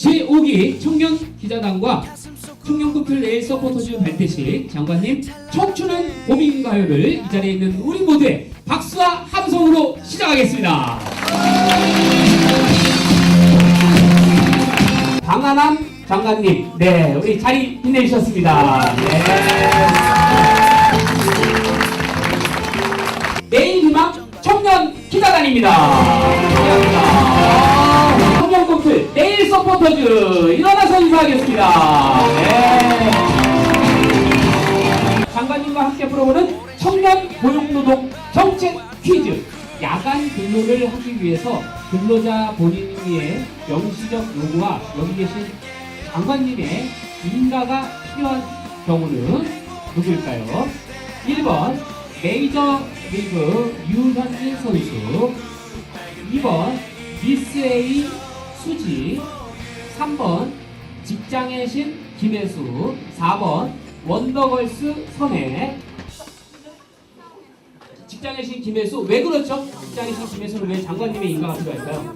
제5기 청년 기자단과 청년 커플 레일 서포터즈 발대식 장관님 청춘은 고민가요를 이 자리에 있는 우리 모두의 박수와 함성으로 시작하겠습니다. 강한함 장관님, 네, 우리 자리 빛내주셨습니다. 네. 내일 희망 청년 기자단입니다. 서포터즈 일어나서 인사하겠습니다. 네. 장관님과 함께 풀어보는 청년 고용노동 정책 퀴즈. 야간 근로를 하기 위해서 근로자 본인의 명시적 요구와 여기 계신 장관님의 인가가 필요한 경우는 누구일까요? 1번 메이저 리그 유현진 선수 2번 미스 A 수지 3번 직장의 신 김혜수 4번 원더걸스 선혜 직장의 신 김혜수 왜 그렇죠? 직장의 신 김혜수는 왜 장관님의 인가가 필요할까요?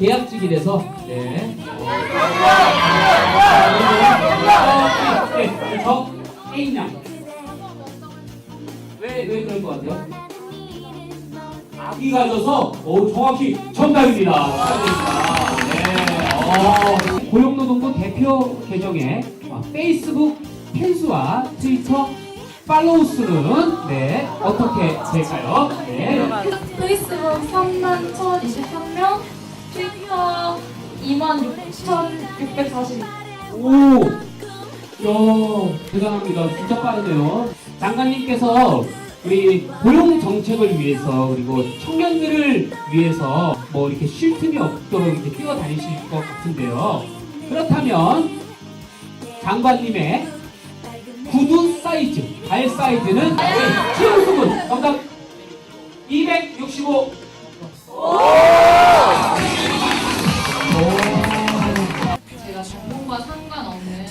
계약직이라서 네. 어, 네, 네. 저 A양 왜, 왜 그럴 것 같아요? 아기 가 져서 오, 정확히 정답입니다. 어, 고용노동부 대표 계정의 어, 페이스북 팬수와 트위터 팔로우 수는 네, 어떻게 될까요? 네. 페이스북 3만 1,023명, 트위터 2만 6,640. 오, 야, 대단합니다. 진짜 빠르네요. 장관님께서 우리 고용 정책을 위해서 그리고 청년들을 위해서 뭐 이렇게 쉴 틈이 없도록 이렇게 뛰어다니실 것 같은데요. 그렇다면 장관님의 구두 사이즈, 발 사이즈는 키우수분 정답 265. 제가 전공과 상관없는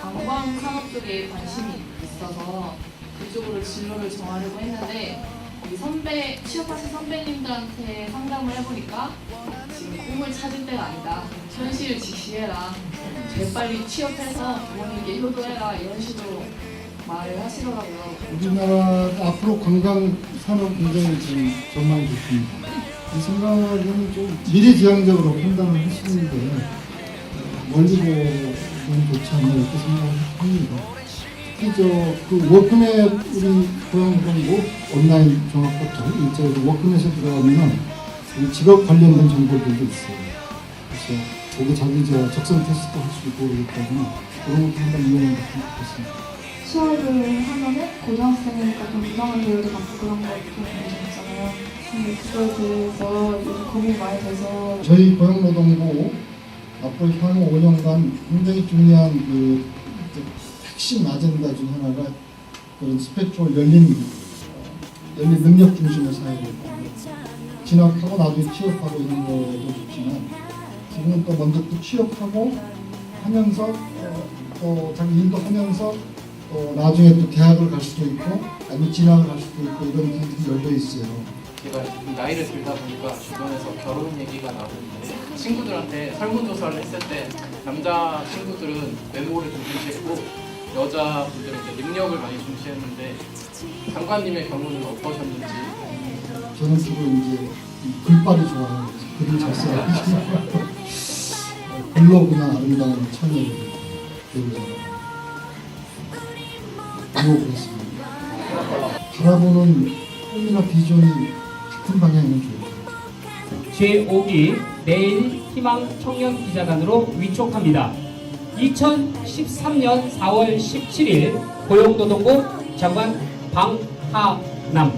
관광 산업 쪽에 관심이 있어서 그쪽으로 진로를 정하려고 했는데 우리 선배 취업하신 선배님들한테 상담을 해보니까 지금 꿈을 찾을 때가 아니다. 현실을 직시해라. 재빨리 취업해서 부모님께 효도해라. 이런 식으로 말을 하시더라고요. 우리나라 앞으로 관광 산업 굉장히 지금 전망이 좋습니다. 이 생각은 좀 미래지향적으로 판단을 하시는데 어, 멀리 보면 좋지 않나 이렇게 생각합니다. 특히 저그 워크넷 우리 고용노동부 온라인 종합포털 일자리 워크넷에 들어가면 이 직업 관련된 정보들도 있어요. 그래서 거기 자기 저 적성 테스트 할수 있고 그렇기 때문에 그런 것도 한번 이용해 봤으면 좋겠습니다. 수업을 하면은 고등학생이니까 좀 이상한 교육도 받고 그런 거좀 있잖아요. 근데 그거에 대해서 요즘 고민 많이 돼서 저희 고용노동부 앞으로 향후 5년간 굉장히 중요한 그 이제 핵심 아젠다 중 하나가 그런 스펙트럼 열린 어, 열린 능력 중심의 사회를 진학하고 나중에 취업하고 이런 것도 좋지만 지금은 또 먼저 또 취업하고 하면서 어, 또 자기 일도 하면서 또 나중에 또 대학을 갈 수도 있고 아니면 진학을 할 수도 있고 이런 길들이 열려 있어요. 제가 좀 나이를 들다 보니까 주변에서 결혼 얘기가 나오는데 친구들한테 설문조사를 했을 때 남자 친구들은 외모를 좀 중시했고 여자분들은 이제 능력을 많이 중시했는데 장관님의 경우는 어떠셨는지 저는 주로 이제 이 글빨이 좋아요. 글을 잘 써가지고 글로그나 아름다운 처녀를 배우잖아요. 그리고 그렇습니다. 바라보는 꿈이나 비전이 같은 방향이면 좋을 요 제5기 내일 희망 청년 기자단으로 위촉합니다. 2013년 4월 17일 고용노동부 장관 방하남